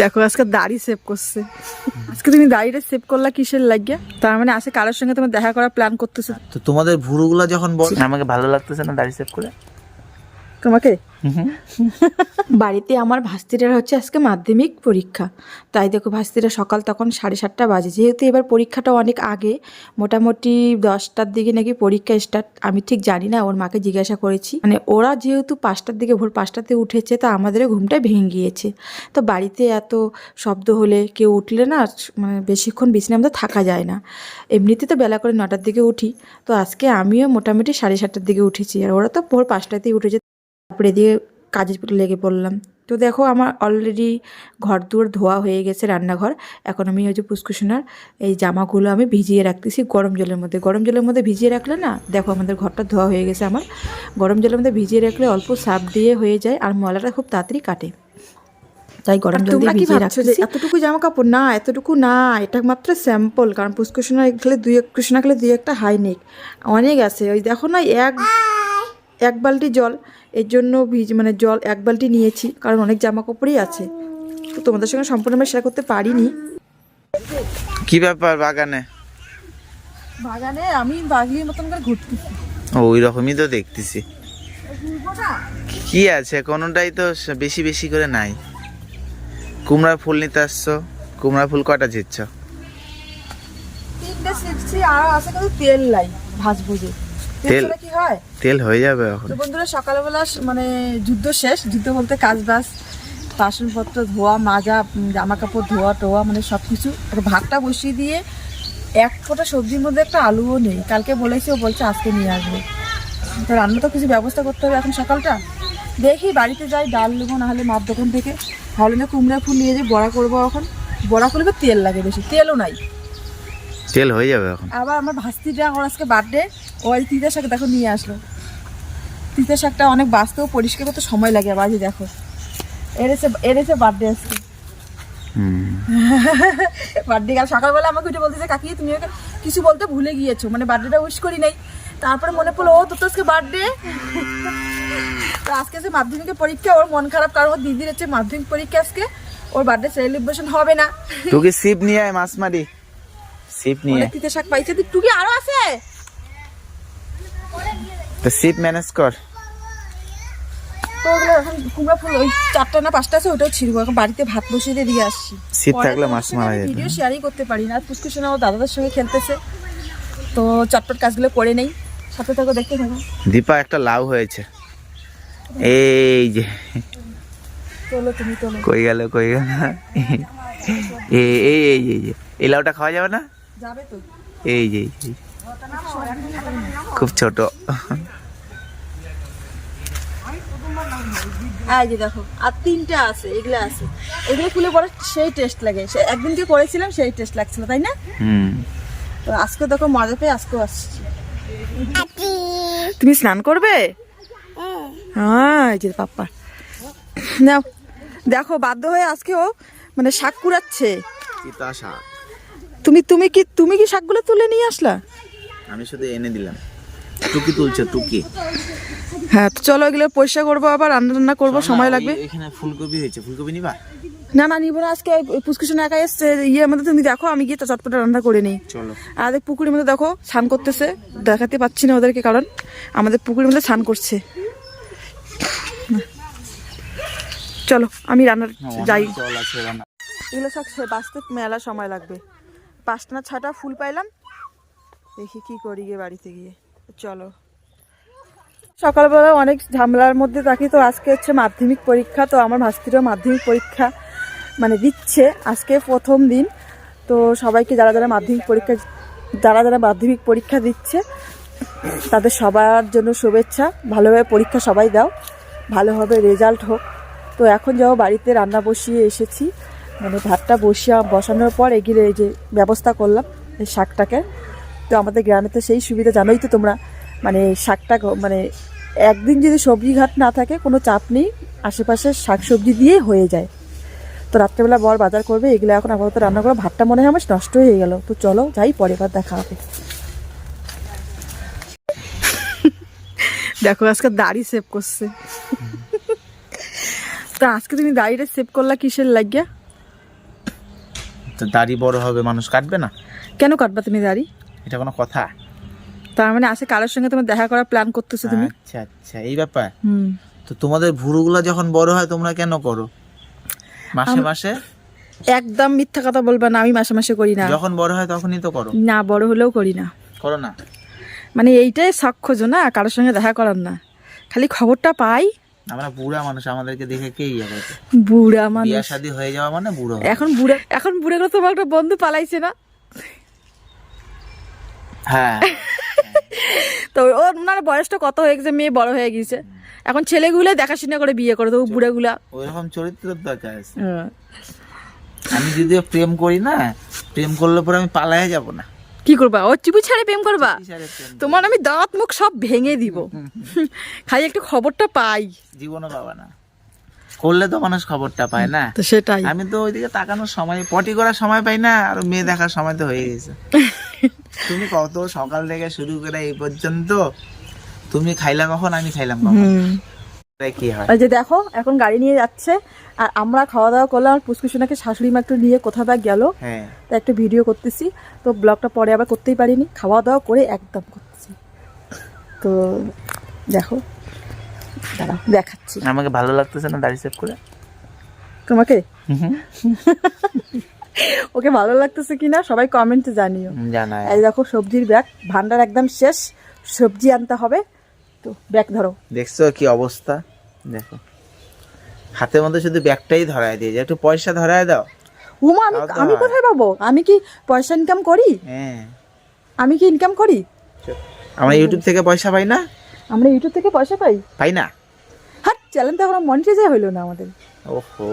দেখো আজকে দাড়ি সেভ করছে। আজকে তুমি দাড়িটা সেভ করলা কিসের লাগিয়া? তার মানে আজকে কারোর সঙ্গে তোমার দেখা করার প্ল্যান করতেছে। তো তোমাদের ভুরুগুলা যখন বল আমাকে ভালো লাগতেছে না দাড়ি সেভ করে? তোমাকে? বাড়িতে আমার ভাস্তিটার হচ্ছে আজকে মাধ্যমিক পরীক্ষা। তাই দেখো ভাস্তিটা সকাল তখন সাড়ে সাতটা বাজে। যেহেতু এবার পরীক্ষাটা অনেক আগে মোটামুটি দশটার দিকে নাকি পরীক্ষা স্টার্ট আমি ঠিক জানি না ওর মাকে জিজ্ঞাসা করেছি। মানে ওরা যেহেতু পাঁচটার দিকে ভোর পাঁচটাতে উঠেছে তা আমাদেরও ঘুমটা ভেঙে গিয়েছে। তো বাড়িতে এত শব্দ হলে কেউ উঠলে না মানে বেশিক্ষণ বিছানায় আমাদের থাকা যায় না। এমনিতে তো বেলা করে নটার দিকে উঠি। তো আজকে আমিও মোটামুটি সাড়ে সাতটার দিকে উঠেছি। আর ওরা তো ভোর পাঁচটাতেই উঠেছে। তারপরে দিয়ে কাজে লেগে পড়লাম। তো দেখো আমার অলরেডি ঘর দুয়ার ধোয়া হয়ে গেছে রান্নাঘর। এখন আমি ওই যে পুষ্কুসোনার এই জামাগুলো আমি ভিজিয়ে রাখতেছি গরম জলের মধ্যে। গরম জলের মধ্যে ভিজিয়ে রাখলে না দেখো আমাদের ঘরটা ধোয়া হয়ে গেছে আমার। গরম জলের মধ্যে ভিজিয়ে রাখলে অল্প সাপ দিয়ে হয়ে যায় আর ময়লাটা খুব তাড়াতাড়ি কাটে। তাই গরম জল দিয়ে ভিজিয়ে এতটুকু জামা কাপড় না এতটুকু না এটা মাত্র স্যাম্পল কারণ পুষ্কুসোনা খেলে দুই এক কুসোনা খেলে দুই একটা হাইনেক অনেক আছে ওই দেখো না এক এক বালতি জল। এর জন্য ভিজ মানে জল এক বালতি নিয়েছি কারণ অনেক জামা কাপড়ই আছে। তো তোমাদের সঙ্গে সম্পূর্ণ আমি শেয়ার করতে পারিনি। কি ব্যাপার বাগানে? বাগানে আমি বাগলির মতন করে ঘুরতেছি। ওই রকমই তো দেখতেছি। কি আছে? কোনোটাই তো বেশি বেশি করে নাই। কুমড়ার ফুল নিতে আসছো? কুমড়ার ফুল কটা ঝিচ্ছ তিনটে শিখছি আর আছে কিন্তু তেল লাই ভাজবো যে। তেল তেল? কি হয়? তেল হয়ে যাবে এখন। তো বন্ধুরা সকালবেলা মানে যুদ্ধ শেষ। যুদ্ধ বলতে কাজ বাসনপত্র ধোয়া মাজা জামা কাপড় ধোয়া টোয়া মানে সব কিছু ভাতটা বসিয়ে দিয়ে এক ফোঁটা সবজির মধ্যে একটা আলুও নেই। কালকে বলেছি ও বলছে আজকে নিয়ে আসবে। তো রান্না তো কিছু ব্যবস্থা করতে হবে এখন সকালটা। দেখি বাড়িতে যাই ডাল নেব নাহলে মার দোকান থেকে। ভালো না কুমড়া ফুল নিয়ে যে বড়া করব এখন। বড়া করলে তেল লাগে বেশি। তেলও নাই। তেল হয়ে যাবে এখন। আবার আমার ভাস্তিটা আমার আজকে বার্থডে ওই তিতা শাক দেখো নিয়ে আসলো। তিতা শাকটা অনেক বাঁচতেও পরিষ্কার করতে সময় লাগে আবার দেখো। এনেছে এনেছে বার্থডে আজকে। বার্থডে কাল সকালবেলা আমাকে উঠে বলতেছে কাকি তুমি ওকে কিছু বলতে ভুলে গিয়েছো। মানে বার্থডেটা উইশ করি নাই। তারপরে মনে পড়ল ও তোর তো আজকে বার্থডে তো আজকে যে মাধ্যমিকের পরীক্ষা ওর মন খারাপ কারণ ওর দিদির হচ্ছে মাধ্যমিক পরীক্ষা আজকে। ওর বার্থডে সেলিব্রেশন হবে না। তুই কি সিপ নিয়ে আয় মাছ মারি। সিপ নিয়ে। তিতা শাক পাইছে তুই কি আরও আছে? তো সিপ ম্যানেজ কর। কুমড়া ফুল ওই চারটা না পাঁচটা আছে ওটাও ছিড়বো। এখন বাড়িতে ভাত বসিয়ে দিয়ে দিয়ে আসছি। শীত থাকলে মাছ মারা যেত। ভিডিও শেয়ারই করতে পারি না। ও দাদাদের সঙ্গে খেলতেছে। তো চটপট কাজগুলো করে নেই। সাথে থাকো দেখতে থাকো। দীপা একটা লাউ হয়েছে। এই যে। চলো তুমি চলো কই গেল কই গেল? এই এই এই এই লাউটা খাওয়া যাবে না? এই যে এই খুব ছোট। এই যে দেখো আর তিনটা আছে এগুলো আছে। এগুলো ফুলে পরে সেই টেস্ট লাগে। সে একদিন যে করেছিলাম সেই টেস্ট লাগছিল তাই না? হুম। তো আজকে দেখো মজা পেয়ে আজকেও আসছি। তুমি স্নান করবে? হ্যাঁ এই যে পাপ্পা। নাও দেখো বাধ্য হয়ে আজকেও মানে শাক কুড়াচ্ছে। চিতা শাক। তুমি তুমি কি তুমি কি শাকগুলো তুলে নিয়ে আসলা? আমি শুধু এনে দিলাম। টুকি তুলছে টুকি। হ্যাঁ তো চলো এগুলো পরিষ্কার করব আবার রান্না রান্না করব সময় লাগবে। এখানে ফুলকপি হয়েছে। ফুলকপি নিবা? না না নিবো না আজকে পুষ্কুশন একা এসছে ইয়ে মধ্যে তুমি দেখো আমি গিয়ে তো চটপটে রান্না করে নিই। চলো। আর আমাদের পুকুরের মধ্যে দেখো স্নান করতেছে দেখাতে পাচ্ছি না ওদেরকে কারণ আমাদের পুকুরের মধ্যে স্নান করছে। চলো আমি রান্নার যাই। আছে রান্না। এগুলো সব বাঁচতে মেলা সময় লাগবে। পাঁচটা না ছটা ফুল পাইলাম। দেখি কি করি গিয়ে বাড়িতে গিয়ে। চলো। সকালবেলা অনেক ঝামেলার মধ্যে থাকি, তো আজকে হচ্ছে মাধ্যমিক পরীক্ষা, তো আমার ভাস্তিরও মাধ্যমিক পরীক্ষা মানে দিচ্ছে। আজকে প্রথম দিন, তো সবাইকে যারা যারা মাধ্যমিক পরীক্ষা, যারা যারা মাধ্যমিক পরীক্ষা দিচ্ছে, তাদের সবার জন্য শুভেচ্ছা। ভালোভাবে পরীক্ষা সবাই দাও, ভালোভাবে রেজাল্ট হোক। তো এখন যাও বাড়িতে রান্না বসিয়ে এসেছি। মানে ভাতটা বসিয়া বসানোর পর এগিয়ে এই যে ব্যবস্থা করলাম এই শাকটাকে। তো আমাদের গ্রামে তো সেই সুবিধা জানোই তো তোমরা মানে শাকটা মানে একদিন যদি সবজি ঘাট না থাকে কোনো চাপ নেই আশেপাশে শাক সবজি দিয়েই হয়ে যায়। তো রাত্রেবেলা বর বাজার করবে এগুলো এখন আপাতত রান্না করে ভাতটা মনে হয় আমার নষ্ট হয়ে গেল। তো চলো যাই পরে বার দেখা হবে। দেখো আজকে দাড়ি সেভ করছে। তো আজকে তুমি দাড়িটা সেভ করলা কিসের লাগিয়া? তো দাড়ি বড় হবে মানুষ কাটবে না। কেন কাটবা তুমি দাড়ি? এটা কোনো কথা। তার মানে আসে কারোর সঙ্গে তোমার দেখা করার প্ল্যান করতেছো তুমি? আচ্ছা আচ্ছা এই ব্যাপার। হুম। তো তোমাদের ভুরুগুলো যখন বড় হয় তোমরা কেন করো? মাসে মাসে? একদম মিথ্যা কথা বলবা না আমি মাসে মাসে করি না। যখন বড় হয় তখনই তো করো। না বড় হলেও করি না। করো না। মানে এইটাই শখ খোঁজো না কারোর সঙ্গে দেখা করার না। খালি খবরটা পাই আমরা বুড়া মানুষ আমাদেরকে দেখে কে ইয়ে বুড়া মানুষ। বিয়া শাদী হয়ে যাওয়া মানে বুড়ো এখন বুড়া এখন বুড়ে তোমার একটা বন্ধু পালাইছে না? হ্যাঁ। তো ওর ওনার বয়সটা কত হয়ে গেছে? মেয়ে বড় হয়ে গেছে। এখন ছেলেগুলো দেখাশোনা করে বিয়ে করে দেবো বুড়াগুলা ওইরকম চরিত্রের দরকার আছে। হ্যাঁ। আমি যদিও প্রেম করি না প্রেম করলে পরে আমি পালাই যাব না। কি করবা? ও চুপি ছাড়ে প্রেম করবা। তোমার আমি দাঁত মুখ সব ভেঙে দিব। খাই একটু খবরটা পাই। জীবনও পাবা না। করলে তো মানুষ খবরটা পায় না। তো সেটাই। আমি তো ওইদিকে তাকানোর সময় পটি করার সময় পাই না আর মেয়ে দেখার সময় তো হয়ে গেছে। তুমি কত সকাল থেকে শুরু করে এই পর্যন্ত তুমি খাইলা কখন আমি খাইলাম কখন? যে দেখো এখন গাড়ি নিয়ে যাচ্ছে আর আমরা খাওয়া দাওয়া করলাম আর পুষ্কুসোনাকে শাশুড়ি মা একটু নিয়ে কোথাও বা গেল। হ্যাঁ। তো একটা ভিডিও করতেছি তো ব্লগটা পরে আবার করতেই পারিনি খাওয়া দাওয়া করে একদম করতেছি। তো দেখো দাঁড়াও দেখাচ্ছি। আমাকে ভালো লাগতেছে না দাড়ি সেভ করে? তোমাকে? ওকে ভালো লাগতেছে কিনা সবাই কমেন্টে জানিও। এই দেখো সবজির ব্যাগ ভান্ডার একদম শেষ সবজি আনতে হবে তো ব্যাগ ধরো। দেখছ কি অবস্থা? দেখো। হাতের মধ্যে শুধু ব্যাগটাই ধরায় দিয়ে একটু পয়সা ধরায় দাও। উমা আমি আমি কোথায় পাবো? আমি কি পয়সা ইনকাম করি? হ্যাঁ। আমি কি ইনকাম করি? আমরা ইউটিউব থেকে পয়সা পাই না? আমরা ইউটিউব থেকে পয়সা পাই? পাই না? হ্যাঁ চ্যানেল তো এখনও মনিটাইজে হইল না আমাদের। ওহো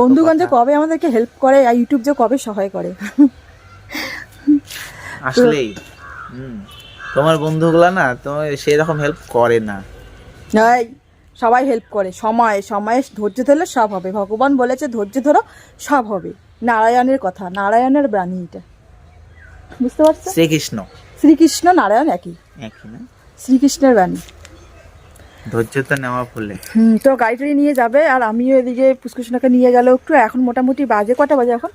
বন্ধুগণ যে কবে আমাদেরকে হেল্প করে আর ইউটিউব যে কবে সহায় করে? আসলেই। হুম। তোমার বন্ধুগুলা না তোমার সেই রকম হেল্প করে না। সবাই হেল্প করে। সময় সময়ে ধৈর্য ধরলে সব হবে। ভগবান বলেছে ধৈর্য ধরো সব হবে। নারায়ণের কথা নারায়ণের বাণী এটা। বুঝতে পারছ? শ্রীকৃষ্ণ। শ্রীকৃষ্ণ নারায়ণ একই। একই না? শ্রীকৃষ্ণের বাণী। ধৈর্য তো নেওয়া ফুলে হুম তো গাড়ি টাড়ি নিয়ে যাবে আর আমিও এদিকে পুষ্কুসোনাকে নিয়ে গেল একটু। এখন মোটামুটি বাজে কটা বাজে এখন?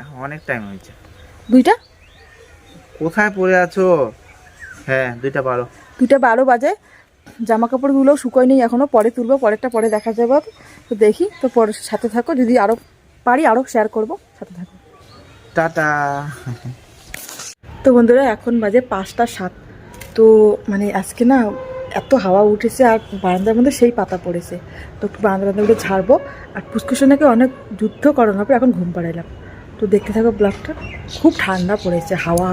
এখন অনেক টাইম হয়েছে। দুইটা? কোথায় পড়ে আছো? হ্যাঁ দুইটা বারো। দুইটা বারো বাজে। জামা কাপড়গুলো শুকোয় নেই এখনও পরে তুলবো পরেরটা পরে দেখা যাবে। তো দেখি তো পরে সাথে থাকো যদি আরও পারি আরও শেয়ার করব সাথে থাকো। টাটা। তো বন্ধুরা এখন বাজে পাঁচটা সাত। তো মানে আজকে না এত হাওয়া উঠেছে আর বারান্দার মধ্যে সেই পাতা পড়েছে। তো বারান্দা বারান্দাগুলো ঝাড়বো। আর পুষ্কুসোনাকে অনেক যুদ্ধ করানোর পর এখন ঘুম পাড়াইলাম। তো দেখতে থাকো ব্লগটা খুব ঠান্ডা পড়েছে হাওয়া।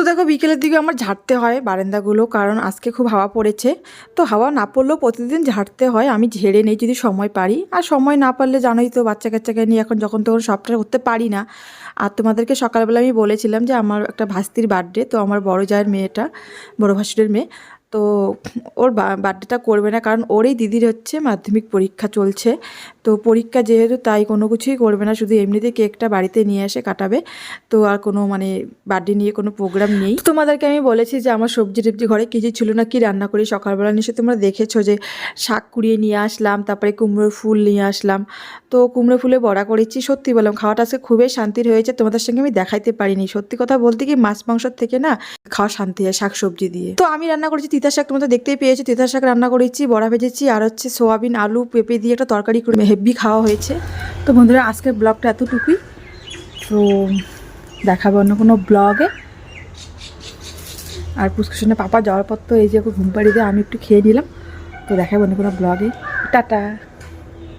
তো দেখো বিকেলের দিকে আমার ঝাড়তে হয় বারান্দাগুলো, কারণ আজকে খুব হাওয়া পড়েছে। তো হাওয়া না পড়লেও প্রতিদিন ঝাড়তে হয়, আমি ঝেড়ে নেই যদি সময় পারি। আর সময় না পারলে জানোই তো বাচ্চা কাচ্চাকে নিয়ে এখন যখন তখন সবটা করতে পারি না। আর তোমাদেরকে সকালবেলা আমি বলেছিলাম যে আমার একটা ভাস্তির বার্থডে তো আমার বড় জায়ের মেয়েটা, বড় ভাসুরের মেয়ে তো ওর বার্থডেটা করবে না, কারণ ওরই দিদির হচ্ছে মাধ্যমিক পরীক্ষা চলছে। তো পরীক্ষা যেহেতু তাই কোনো কিছুই করবে না, শুধু এমনিতে কেকটা বাড়িতে নিয়ে এসে কাটাবে। তো আর কোনো মানে বার্থডে নিয়ে কোনো প্রোগ্রাম নেই। তোমাদেরকে আমি বলেছি যে আমার সবজি টবজি ঘরে কিছু ছিল না কি রান্না করি, সকালবেলা নিশ্চয়ই তোমরা দেখেছ যে শাক কুড়িয়ে নিয়ে আসলাম, তারপরে কুমড়োর ফুল নিয়ে আসলাম। তো কুমড়ো ফুলে বড়া করেছি, সত্যি বললাম, খাওয়াটা আজকে খুবই শান্তির হয়েছে, তোমাদের সঙ্গে আমি দেখাইতে পারিনি। সত্যি কথা বলতে কি, মাছ মাংসর থেকে না খাওয়া শান্তি হয় শাক সবজি দিয়ে। তো আমি রান্না করেছি তিতা শাক তোমরা দেখতেই পেয়েছ। তিতা শাক রান্না করেছি, বড়া ভেজেছি, আর হচ্ছে সোয়াবিন, আলু, পেঁপে দিয়ে একটা তরকারি করে হেভি খাওয়া হয়েছে। তো বন্ধুরা, আজকের ব্লগটা এতটুকুই। তো দেখাবো অন্য কোনো ব্লগে। আর পুষ্কৃষ্ণের পাপা যাওয়ার পর তো এই যে ঘুম পাড়ি দিয়ে আমি একটু খেয়ে নিলাম। তো দেখাবো অন্য কোনো ব্লগে। টাটা।